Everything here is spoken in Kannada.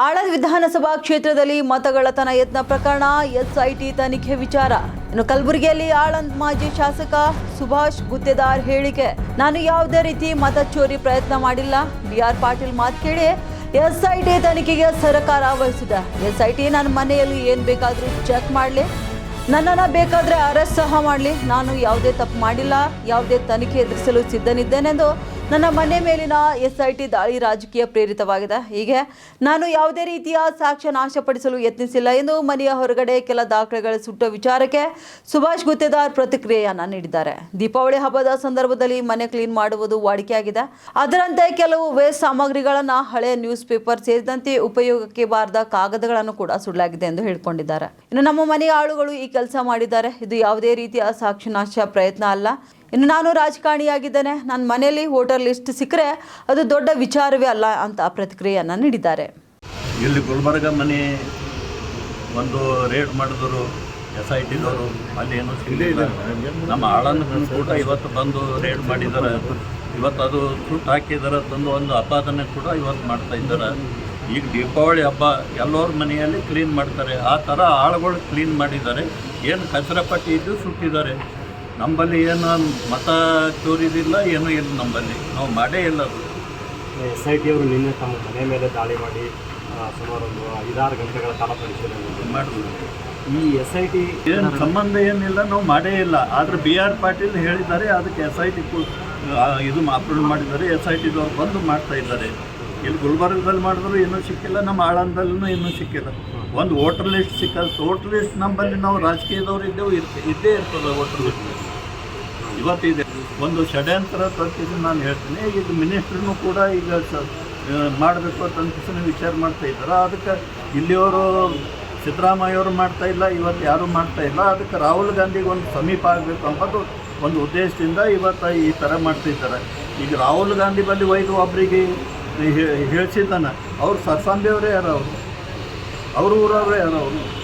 ಆಳಂದ್ ವಿಧಾನಸಭಾ ಕ್ಷೇತ್ರದಲ್ಲಿ ಮತಗಳತನ ಯತ್ನ ಪ್ರಕರಣ, ಎಸ್ಐಟಿ ತನಿಖೆ ವಿಚಾರ. ಇನ್ನು ಕಲಬುರಗಿಯಲ್ಲಿ ಆಳಂದ್ ಮಾಜಿ ಶಾಸಕ ಸುಭಾಷ್ ಗುತ್ತೇದಾರ್ ಹೇಳಿಕೆ. ನಾನು ಯಾವುದೇ ರೀತಿ ಮತ ಚೋರಿ ಪ್ರಯತ್ನ ಮಾಡಿಲ್ಲ. ಬಿ ಆರ್ ಪಾಟೀಲ್ ಮಾತು ಕೇಳಿ ಎಸ್ಐಟಿ ತನಿಖೆಗೆ ಸರ್ಕಾರ ವಹಿಸಿದೆ. ಎಸ್ಐಟಿ ನನ್ನ ಮನೆಯಲ್ಲಿ ಏನು ಬೇಕಾದರೂ ಚೆಕ್ ಮಾಡಲಿ. ನನ್ನನ್ನು ಬೇಕಾದರೆ ಅರೆಸ್ಟ್ ಸಹ ಮಾಡಲಿ. ನಾನು ಯಾವುದೇ ತಪ್ಪು ಮಾಡಿಲ್ಲ. ಯಾವುದೇ ತನಿಖೆ ಎದುರಿಸಲು ಸಿದ್ಧನಿದ್ದೇನೆಂದು ನನ್ನ ಮನೆ ಮೇಲಿನ ಎಸ್ ಐ ಟಿ ದಾಳಿ ರಾಜಕೀಯ ಪ್ರೇರಿತವಾಗಿದೆ. ಹೀಗೆ ನಾನು ಯಾವುದೇ ರೀತಿಯ ಸಾಕ್ಷ್ಯ ನಾಶಪಡಿಸಲು ಯತ್ನಿಸಿಲ್ಲ ಎಂದು ಮನೆಯ ಹೊರಗಡೆ ಕೆಲ ದಾಖಲೆಗಳ ಸುಟ್ಟ ವಿಚಾರಕ್ಕೆ ಸುಭಾಷ್ ಗುತ್ತೇದಾರ್ ಪ್ರತಿಕ್ರಿಯೆಯನ್ನ ನೀಡಿದ್ದಾರೆ. ದೀಪಾವಳಿ ಹಬ್ಬದ ಸಂದರ್ಭದಲ್ಲಿ ಮನೆ ಕ್ಲೀನ್ ಮಾಡುವುದು ವಾಡಿಕೆಯಾಗಿದೆ. ಅದರಂತೆ ಕೆಲವು ವೇಸ್ಟ್ ಸಾಮಗ್ರಿಗಳನ್ನು ಹಳೆಯ ನ್ಯೂಸ್ ಪೇಪರ್ ಸೇರಿದಂತೆ ಉಪಯೋಗಕ್ಕೆ ಬಾರದ ಕಾಗದಗಳನ್ನು ಕೂಡ ಸುಡಲಾಗಿದೆ ಎಂದು ಹೇಳಿಕೊಂಡಿದ್ದಾರೆ. ಇನ್ನು ನಮ್ಮ ಮನೆಯ ಆಳುಗಳು ಈ ಕೆಲಸ ಮಾಡಿದ್ದಾರೆ. ಇದು ಯಾವುದೇ ರೀತಿಯ ಸಾಕ್ಷಿನಾಶ ಪ್ರಯತ್ನ ಅಲ್ಲ. ಇನ್ನು ನಾನು ರಾಜಕಾರಣಿಯಾಗಿದ್ದೇನೆ. ನನ್ನ ಮನೆಯಲ್ಲಿ ಹೋಟೆಲ್ ಲಿಸ್ಟ್ ಸಿಕ್ಕರೆ ಅದು ದೊಡ್ಡ ವಿಚಾರವೇ ಅಲ್ಲ ಅಂತ ಪ್ರತಿಕ್ರಿಯೆಯನ್ನು ನೀಡಿದ್ದಾರೆ. ಇಲ್ಲಿ ಗುಲ್ಬರ್ಗ ಮನೆ ಒಂದು ರೇಡ್ ಮಾಡಿದ್ರು ಎಸ್ ಐ ಟಿದವರು ಅಲ್ಲಿ ಏನೂ ಸಿಗಲಿಲ್ಲ. ನಮ್ಮ ಆಳನ್ನು ಕೂಡ ಇವತ್ತು ಬಂದು ರೇಡ್ ಮಾಡಿದ್ದಾರೆ. ಇವತ್ತು ಅದು ಸುಟ್ಟು ಹಾಕಿದ್ದಾರೆ ತಂದು ಒಂದು ಅಪಾದನೆ ಕೂಡ ಇವತ್ತು ಮಾಡ್ತಾ ಇದ್ದಾರೆ. ಈಗ ದೀಪಾವಳಿ ಹಬ್ಬ ಎಲ್ಲರ ಮನೆಯಲ್ಲಿ ಕ್ಲೀನ್ ಮಾಡ್ತಾರೆ. ಆ ಥರ ಆಳುಗಳು ಕ್ಲೀನ್ ಮಾಡಿದ್ದಾರೆ. ಏನು ಕಸರ ಪಟ್ಟಿ ಇದ್ದು ಸುಟ್ಟಿದ್ದಾರೆ. ನಮ್ಮಲ್ಲಿ ಏನು ಮತ ಚೋರಿದಿಲ್ಲ ಏನೂ ಇಲ್ಲ ನಮ್ಮಲ್ಲಿ. ನಾವು ಮಾಡೇ ಇಲ್ಲ ಅದು. ಎಸ್ ಐ ಟಿ ಅವರು ನಿನ್ನೆ ತಮ್ಮ ಮನೆ ಮೇಲೆ ದಾಳಿ ಮಾಡಿ ಸುಮಾರು ಒಂದು ಐದಾರು ಗಂಟೆಗಳ ಕಾಲ ಪರಿಶೀಲನೆ. ಮಾಡಿದ್ರು. ಈ ಎಸ್ ಐ ಟಿ ಏನು ಸಂಬಂಧ ಏನಿಲ್ಲ ನಾವು ಮಾಡೇ ಇಲ್ಲ. ಆದರೆ ಬಿ ಆರ್ ಪಾಟೀಲ್ ಹೇಳಿದ್ದಾರೆ ಅದಕ್ಕೆ ಎಸ್ ಐ ಟಿ ಇದು ಅಪ್ರೂವ್ ಮಾಡಿದ್ದಾರೆ. ಎಸ್ ಐ ಟಿದವ್ರು ಬಂದು ಮಾಡ್ತಾ ಇದ್ದಾರೆ. ಇಲ್ಲಿ ಗುಲ್ಬರ್ಗದಲ್ಲಿ ಮಾಡಿದ್ರು ಇನ್ನೂ ಸಿಕ್ಕಿಲ್ಲ, ನಮ್ಮ ಆಳಂದಲ್ಲೂ ಇನ್ನೂ ಸಿಕ್ಕಿಲ್ಲ. ಒಂದು ವೋಟರ್ ಲಿಸ್ಟ್ ಸಿಕ್ಕಲ್ಲ. ವೋಟರ್ ಲಿಸ್ಟ್ ನಮ್ಮಲ್ಲಿ ನಾವು ರಾಜಕೀಯದವ್ರು ಇದ್ದೇವೆ ಇರ್ತ- ಇದ್ದೇ ಇರ್ತದೆ ವೋಟರ್ ಲಿಸ್ಟ್. ಇವತ್ತಿದೆ. ಒಂದು ಷಡ್ಯಂತ್ರ ತರ್ತಿದ್ದು ನಾನು ಹೇಳ್ತೀನಿ. ಇದು ಮಿನಿಸ್ಟ್ರನ್ನು ಕೂಡ ಈಗ ಮಾಡಬೇಕು ಅಂತ ವಿಚಾರ ಮಾಡ್ತಾ ಇದ್ದಾರೆ. ಅದಕ್ಕೆ ಇಲ್ಲಿಯವರು ಸಿದ್ದರಾಮಯ್ಯವರು ಮಾಡ್ತಾ ಇಲ್ಲ, ಇವತ್ತು ಯಾರೂ ಮಾಡ್ತಾ ಇಲ್ಲ. ಅದಕ್ಕೆ ರಾಹುಲ್ ಗಾಂಧಿಗೆ ಒಂದು ಸಮೀಪ ಆಗಬೇಕು ಅಂಬೋದು ಒಂದು ಉದ್ದೇಶದಿಂದ ಇವತ್ತು ಈ ಥರ ಮಾಡ್ತಿದ್ದಾರೆ. ಈಗ ರಾಹುಲ್ ಗಾಂಧಿ ಬಳಿ ಒಯ್ದು ಒಬ್ಬರಿಗೆ ಹೇಳ್ಸಿದ್ದಾನೆ ಅವ್ರು ಸರ್ಸಾಂಬಿ ಅವರೇ ಯಾರು ಅವರು? ಅವ್ರ ಊರವರೇ ಯಾರು ಅವರು?